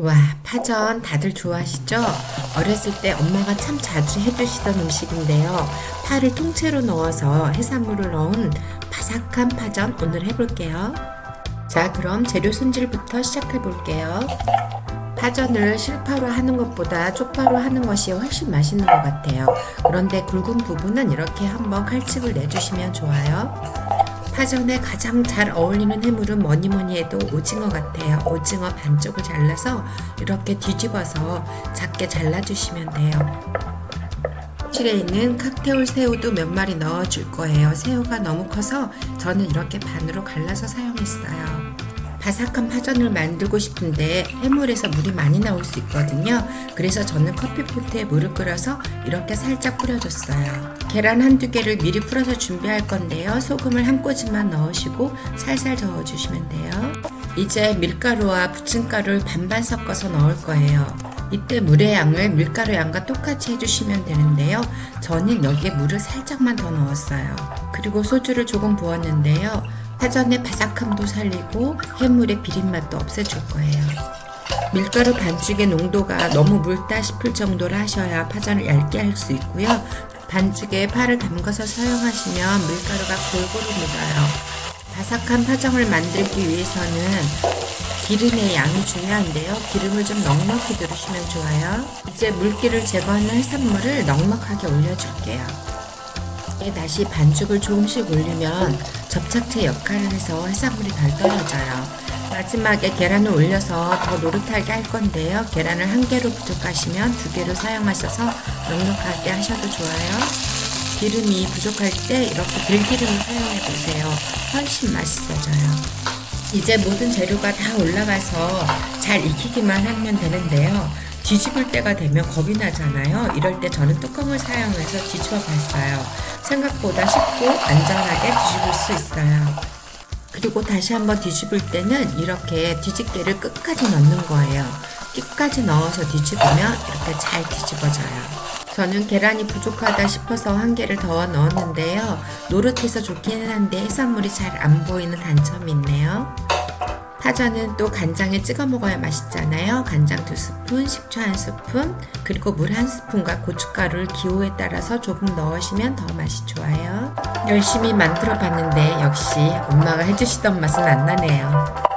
와, 파전 다들 좋아하시죠? 어렸을 때 엄마가 참 자주 해주시던 음식인데요. 파를 통째로 넣어서 해산물을 넣은 바삭한 파전 오늘 해볼게요. 자, 그럼 재료 손질부터 시작해 볼게요. 파전을 실파로 하는 것보다 쪽파로 하는 것이 훨씬 맛있는 것 같아요. 그런데 굵은 부분은 이렇게 한번 칼집을 내주시면 좋아요. 파전에 가장 잘 어울리는 해물은 뭐니 뭐니 해도 오징어 같아요. 오징어 반쪽을 잘라서 이렇게 뒤집어서 작게 잘라주시면 돼요. 실에 있는 칵테일 새우도 몇 마리 넣어 줄 거예요. 새우가 너무 커서 저는 이렇게 반으로 갈라서 사용했어요. 바삭한 파전을 만들고 싶은데 해물에서 물이 많이 나올 수 있거든요. 그래서 저는 커피포트에 물을 끓여서 이렇게 살짝 뿌려줬어요. 계란 한두 개를 미리 풀어서 준비할 건데요. 소금을 한 꼬집만 넣으시고 살살 저어주시면 돼요. 이제 밀가루와 부침가루를 반반 섞어서 넣을 거예요. 이때 물의 양을 밀가루 양과 똑같이 해주시면 되는데요. 저는 여기에 물을 살짝만 더 넣었어요. 그리고 소주를 조금 부었는데요. 파전의 바삭함도 살리고 해물의 비린맛도 없애줄 거예요. 밀가루 반죽의 농도가 너무 묽다 싶을 정도로 하셔야 파전을 얇게 할 수 있고요. 반죽에 파를 담가서 사용하시면 밀가루가 골고루 묻어요. 바삭한 파전을 만들기 위해서는 기름의 양이 중요한데요. 기름을 좀 넉넉히 두르시면 좋아요. 이제 물기를 제거하는 해산물을 넉넉하게 올려줄게요. 다시 반죽을 조금씩 올리면 접착제 역할을 해서 해산물이 덜 떨어져요. 마지막에 계란을 올려서 더 노릇하게 할 건데요. 계란을 한 개로 부족하시면 두 개로 사용하셔서 넉넉하게 하셔도 좋아요. 기름이 부족할 때 이렇게 들기름을 사용해 보세요. 훨씬 맛있어져요. 이제 모든 재료가 다 올라가서 잘 익히기만 하면 되는데요. 뒤집을 때가 되면 겁이 나잖아요. 이럴 때 저는 뚜껑을 사용해서 뒤집어 봤어요. 생각보다 쉽고 안전하게 뒤집을 수 있어요. 그리고 다시 한번 뒤집을 때는 이렇게 뒤집개를 끝까지 넣는 거예요. 끝까지 넣어서 뒤집으면 이렇게 잘 뒤집어져요. 저는 계란이 부족하다 싶어서 한 개를 더 넣었는데요. 노릇해서 좋기는 한데 해산물이 잘 안 보이는 단점이 있네요. 파전은 또 간장에 찍어 먹어야 맛있잖아요. 간장 두 스푼, 식초 한 스푼, 그리고 물한 스푼과 고춧가루를 기호에 따라서 조금 넣으시면 더 맛이 좋아요. 열심히 만들어 봤는데 역시 엄마가 해주시던 맛은 안 나네요.